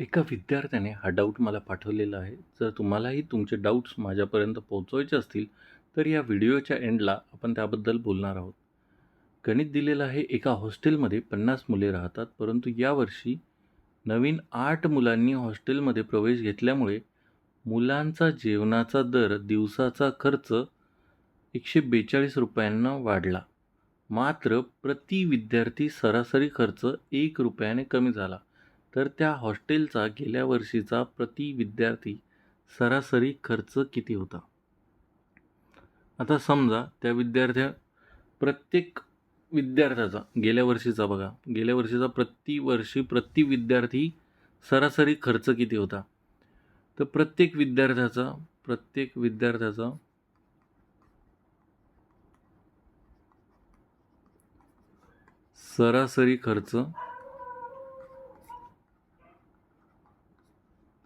एका विद्यार्थ्याने हा डाऊट मला पाठवलेला आहे. जर तुम्हालाही तुमचे डाऊट्स माझ्यापर्यंत पोहोचवायचे असतील तर या व्हिडिओच्या एंडला आपण त्याबद्दल बोलणार आहोत. गणित दिलेलं आहे एका हॉस्टेलमध्ये पन्नास मुले राहतात परंतु यावर्षी नवीन आठ मुलांनी हॉस्टेलमध्ये प्रवेश घेतल्यामुळे मुलांचा जेवणाचा दर दिवसाचा खर्च एकशे बेचाळीस रुपयांना वाढला. मात्र प्रति विद्यार्थी सरासरी खर्च एक रुपयाने कमी झाला. तर त्या हॉस्टेलचा गेल्या वर्षीचा प्रति विद्यार्थी सरासरी खर्च किती होता? आता समजा त्या विद्यार्थ्या प्रत्येक विद्यार्थ्याचा गेल्या वर्षीचा बघा गेल्या वर्षीचा प्रति वर्षी प्रति विद्यार्थी सरासरी खर्च किती होता? तर प्रत्येक विद्यार्थ्याचा प्रत्येक विद्यार्थ्याचा सरासरी खर्च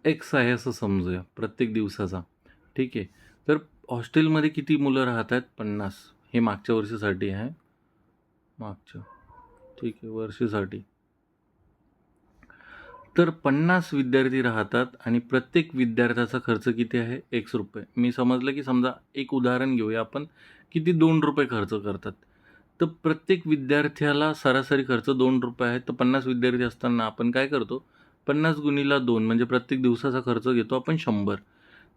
एक्स आहे असं समजूया प्रत्येक दिवसाचा. ठीक आहे? तर हॉस्टेलमध्ये किती मुलं राहत आहेत? पन्नास. हे मागच्या वर्षीसाठी आहे. मागच्या. ठीक आहे वर्षीसाठी. तर पन्नास विद्यार्थी राहतात आणि प्रत्येक विद्यार्थ्याचा खर्च किती आहे? एक्स रुपये. मी समजलं की समजा एक उदाहरण घेऊया आपण. किती दोन रुपये खर्च करतात? तर प्रत्येक विद्यार्थ्याला सरासरी खर्च दोन रुपये आहे. तर पन्नास विद्यार्थी असताना आपण काय करतो? पन्नास गुणीला दोन म्हणजे प्रत्येक दिवसाचा खर्च घेतो आपण शंभर.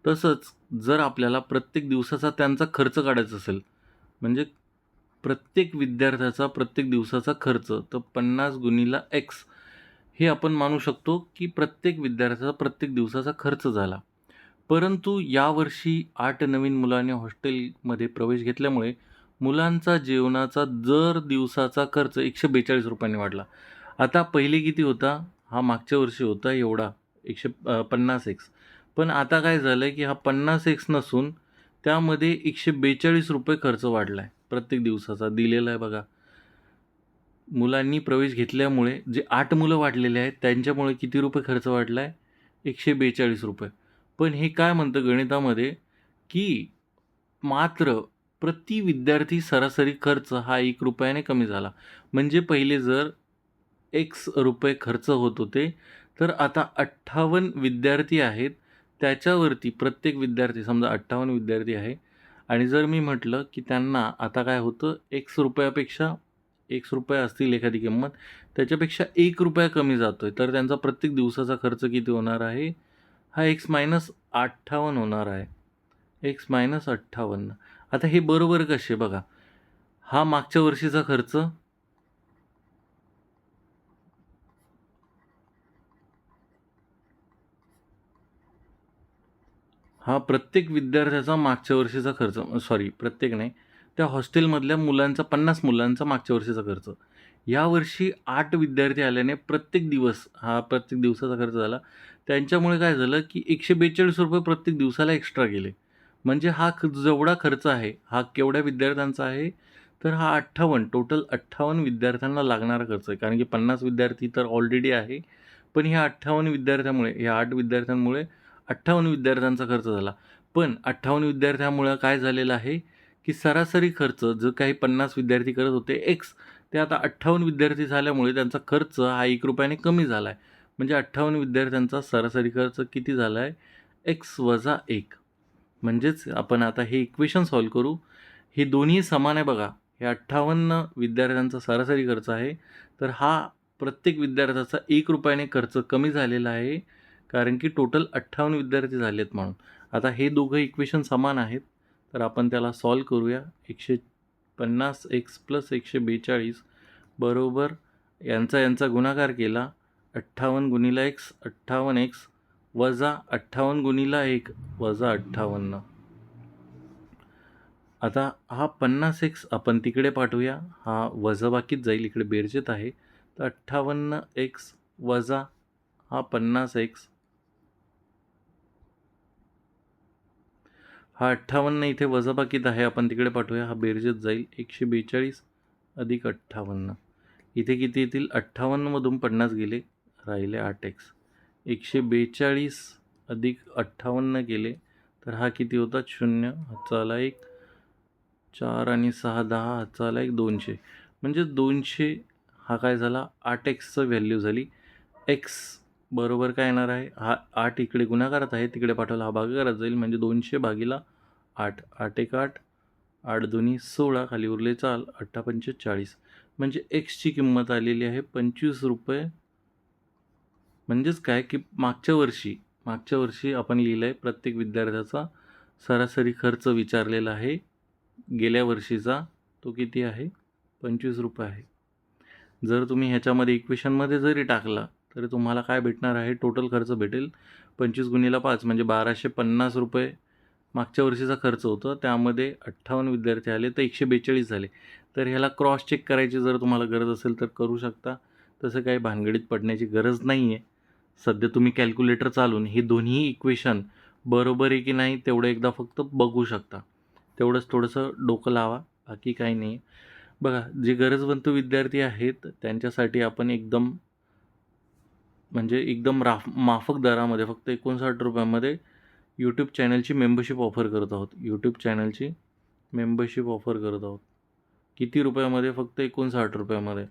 तसंच जर आपल्याला प्रत्येक दिवसाचा त्यांचा खर्च काढायचा असेल म्हणजे प्रत्येक विद्यार्थ्याचा प्रत्येक दिवसाचा खर्च तर पन्नास गुणीला एक्स हे आपण मानू शकतो की प्रत्येक विद्यार्थ्याचा प्रत्येक दिवसाचा खर्च झाला. परंतु यावर्षी आठ नवीन मुलांनी हॉस्टेलमध्ये प्रवेश घेतल्यामुळे मुलांचा जेवणाचा दर दिवसाचा खर्च एकशे बेचाळीस रुपयांनी वाढला. आता पहिले किती होता? हा मागच्या वर्षी होता एवढा एकशे पन्नास एक्स पण आता काय झालं आहे की हा पन्नास एक्स नसून त्यामध्ये एकशे बेचाळीस रुपये खर्च वाढला आहे प्रत्येक दिवसाचा दिलेला आहे बघा. मुलांनी प्रवेश घेतल्यामुळे जे आठ मुलं वाढलेले आहेत त्यांच्यामुळे किती रुपये खर्च वाढला आहे एकशे बेचाळीस रुपये. पण हे काय म्हणतं गणितामध्ये? की मात्र प्रति विद्यार्थी सरासरी खर्च हा एक रुपयाने कमी झाला. म्हणजे पहिले जर एक्स रुपये खर्च होत होते. तर आता अठ्ठावन्न विद्यार्थी आहेत. त्याच्यावरती प्रत्येक विद्यार्थी समजा अठ्ठावन्न विद्यार्थी आहे. आणि जर मी म्हटलं की त्यांना आता काय होतं? एक्स रुपयापेक्षा एक्स रुपये असतील एखादी किंमत त्याच्यापेक्षा एक रुपया कमी जातो आहे तर त्यांचा प्रत्येक दिवसाचा खर्च किती होणार आहे? हा एक्स मायनस अठ्ठावन्न होणार आहे. एक्स मायनस अठ्ठावन्न. आता हे बरोबर कसे बघा? हा मागच्या वर्षीचा खर्च हा प्रत्येक विद्यार्थ्याचा मागच्या वर्षीचा खर्च सॉरी प्रत्येक नाही त्या हॉस्टेलमधल्या मुलांचा पन्नास मुलांचा मागच्या वर्षीचा खर्च. यावर्षी आठ विद्यार्थी आल्याने प्रत्येक दिवस हा प्रत्येक दिवसाचा खर्च झाला. त्यांच्यामुळे काय झालं की एकशे बेचाळीस रुपये प्रत्येक दिवसाला एक्स्ट्रा गेले. म्हणजे हा जेवढा खर्च आहे हा केवढ्या विद्यार्थ्यांचा आहे तर हा अठ्ठावन्न टोटल अठ्ठावन्न विद्यार्थ्यांना लागणारा खर्च आहे. कारण की पन्नास विद्यार्थी तर ऑलरेडी आहे पण ह्या अठ्ठावन्न विद्यार्थ्यामुळे ह्या आठ विद्यार्थ्यांमुळे अठ्ठावन्न विद्यार्थ्यांचा खर्च झाला. पण अठ्ठावन्न विद्यार्थ्यामुळं काय झालेलं आहे की सरासरी खर्च जो काही पन्नास विद्यार्थी करत होते एक्स ते आता अठ्ठावन्न विद्यार्थी झाल्यामुळे त्यांचा खर्च हा एक रुपयाने कमी झाला आहे म्हणजे अठ्ठावन्न विद्यार्थ्यांचा सरासरी खर्च किती झाला आहे एक्स वजा एक. म्हणजेच आपण आता हे इक्वेशन सॉल्व करू. हे दोन्ही समान आहे बघा. हे अठ्ठावन्न विद्यार्थ्यांचा सरासरी खर्च आहे. तर हा प्रत्येक विद्यार्थ्याचा एक रुपयाने खर्च कमी झालेला आहे. कारण की टोटल अठ्ठावन्न विद्यार्थी झाले आहेत म्हणून. आता हे दोघं इक्वेशन समान आहेत. तर आपण त्याला सॉल्व करूया. एकशे पन्नास एक्स प्लस एकशे बेचाळीस बरोबर यांचा यांचा गुणाकार केला. अठ्ठावन्न गुणिला एक्स अठ्ठावन्न एक्स वजा अठ्ठावन्न गुणिला एक वजा अठ्ठावन्न. आता हा पन्नास एक्स आपण तिकडे पाठवूया. हा वजाबाकीत जाईल. इकडे बेरजेत आहे. तर अठ्ठावन्न एक्स वजा हा पन्नास एक्स हा अठ्ठावन्न इथे वजाबाकीत आहे. आपण तिकडे पाठवूया. हा बेरजेत जाईल. एकशे बेचाळीस अधिक अठ्ठावन्न. इथे किती येतील? अठ्ठावन्नमधून पन्नास गेले. राहिले आठ एक्स एकशे बेचाळीस अधिक अठ्ठावन्न गेले. तर हा किती होता? शून्य. हाचा एक. चार आणि सहा दहा. हाचा एक दोनशे. म्हणजे दोनशे हा काय झाला? आठ एक्सचं व्हॅल्यू झाली. एक्स बरोबर काय येणार आहे? हा आठ इकडे गुणाकारात आहे तिकडे पाठवला हा भागाकारात जाईल. म्हणजे दोनशे भागीला आठ. आठ एक आठ आठ दोन्ही सोळा. खाली उरले चाल अठ्ठा चाळीस म्हणजे एक्सची किंमत आलेली आहे पंचवीस रुपये. म्हणजेच काय की मागच्या वर्षी मागच्या वर्षी आपण लिहिलं आहे प्रत्येक विद्यार्थ्याचा सरासरी खर्च विचारलेला आहे. गेल्या वर्षीचा तो किती आहे? पंचवीस रुपये आहे. जर तुम्ही ह्याच्यामध्ये इक्वेशनमध्ये जरी टाकला तरी तुम्हाला काय भेटणार आहे? टोटल खर्च भेटेल. पंचवीस गुणीला पाच म्हणजे बाराशे पन्नास रुपये मागच्या वर्षीचा खर्च होता. त्यामध्ये अठ्ठावन्न विद्यार्थी आले तर एकशे बेचाळीस झाले. तर ह्याला क्रॉस चेक करायची जर तुम्हाला गरज असेल तर करू शकता. तसं काही भानगडीत पडण्याची गरज नाही आहे सध्या तुम्ही कॅल्क्युलेटर चालून हे दोन्ही इक्वेशन बरोबर आहे की नाही तेवढं एकदा फक्त बघू शकता. तेवढंच थोडंसं डोकं लावा. बाकी काही नाही बघा जे गरजवंत विद्यार्थी आहेत त्यांच्यासाठी आपण एकदम म्हणजे एकदम राफ माफक दरामध्ये फक्त एकोणसाठ रुपयामध्ये यूट्यूब चॅनलची मेंबरशिप ऑफर करत आहोत. यूट्यूब चॅनलची मेंबरशिप ऑफर करत आहोत. किती रुपयामध्ये? फक्त एकोणसाठ रुपयामध्ये.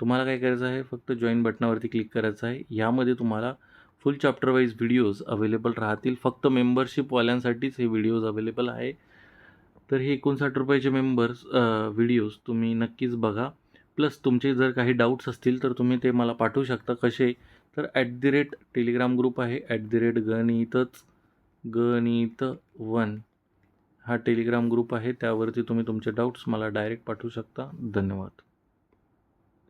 तुम्हाला काय करायचं आहे? फक्त जॉईन बटनावरती क्लिक करायचं आहे. यामध्ये तुम्हाला full chapter wise videos available राहतील. फक्त मेंबरशिपवाल्यांसाठीच हे व्हिडिओज अवेलेबल आहे. तर हे एकोणसाठ रुपयाचे मेंबर्स व्हिडिओज तुम्ही नक्कीच बघा. प्लस तुमचे जर काही डाऊट्स असतील तर तुम्ही ते मला पाठवू शकता. कसे तर at the rate Telegram group आहे. ॲट दी रेट गणितच गणित वन. हा टेलिग्राम ग्रुप आहे. त्यावरती तुम्ही तुमचे डाऊट्स मला डायरेक्ट पाठवू शकता. धन्यवाद.